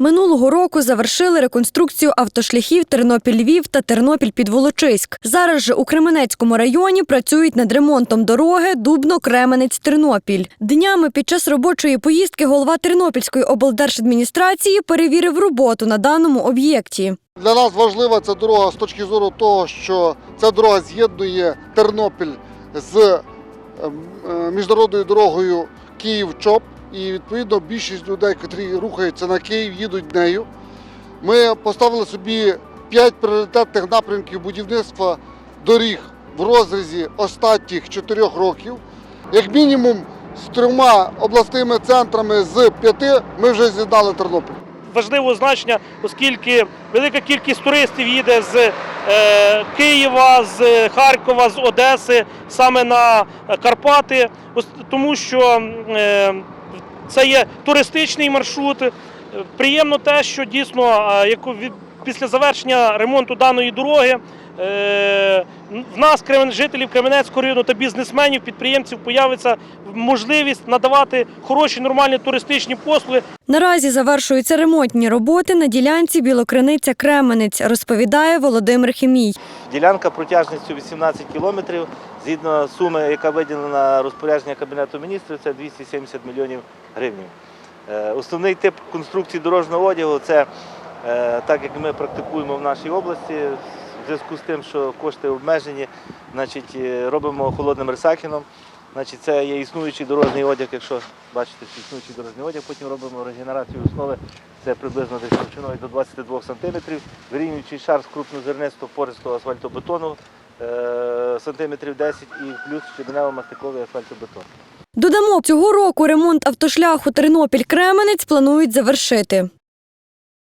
Минулого року завершили реконструкцію автошляхів Тернопіль-Львів та Тернопіль-Підволочиськ. Зараз же у Кременецькому районі працюють над ремонтом дороги Дубно-Кременець-Тернопіль. Днями під час робочої поїздки голова Тернопільської облдержадміністрації перевірив роботу на даному об'єкті. Для нас важлива ця дорога з точки зору того, що ця дорога з'єднує Тернопіль з ем, е, міжнародною дорогою Київ-Чоп. І відповідно більшість людей, які рухаються на Київ, їдуть нею. Ми поставили собі п'ять пріоритетних напрямків будівництва доріг в розрізі останніх чотирьох років. Як мінімум з трьома обласними центрами з п'яти ми вже з'єднали Тернопіль. важливого значення, оскільки велика кількість туристів їде з е, Києва, з Харкова, з Одеси саме на Карпати, тому що е, це є туристичний маршрут. Е, Приємно те, що дійсно від- після завершення ремонту даної дороги. е, В нас, жителів Кременецького району та бізнесменів, підприємців, появиться можливість надавати хороші нормальні туристичні послуги Наразі завершуються ремонтні роботи на ділянці Білокриниця-Кременець, розповідає Володимир Хімій. Ділянка протяжністю 18 кілометрів. Згідно суми, яка виділена на розпорядження Кабінету міністрів, це 270 мільйонів гривень. Е, Основний тип конструкції дорожнього одягу це так, як ми практикуємо в нашій області. В зв'язку з тим, що кошти обмежені, значить, е, робимо холодним ресакіном. Значить, це є існуючий дорожній одяг, якщо бачите, існуючий дорожній одяг, потім робимо регенерацію основи, це приблизно десь товщиною до 22 см, вирівнюючий шар з крупнозернистого пористого асфальтобетону е, сантиметрів 10 і плюс щебенево-мастиковий асфальтобетон. Додамо, цього року ремонт автошляху Тернопіль-Кременець планують завершити.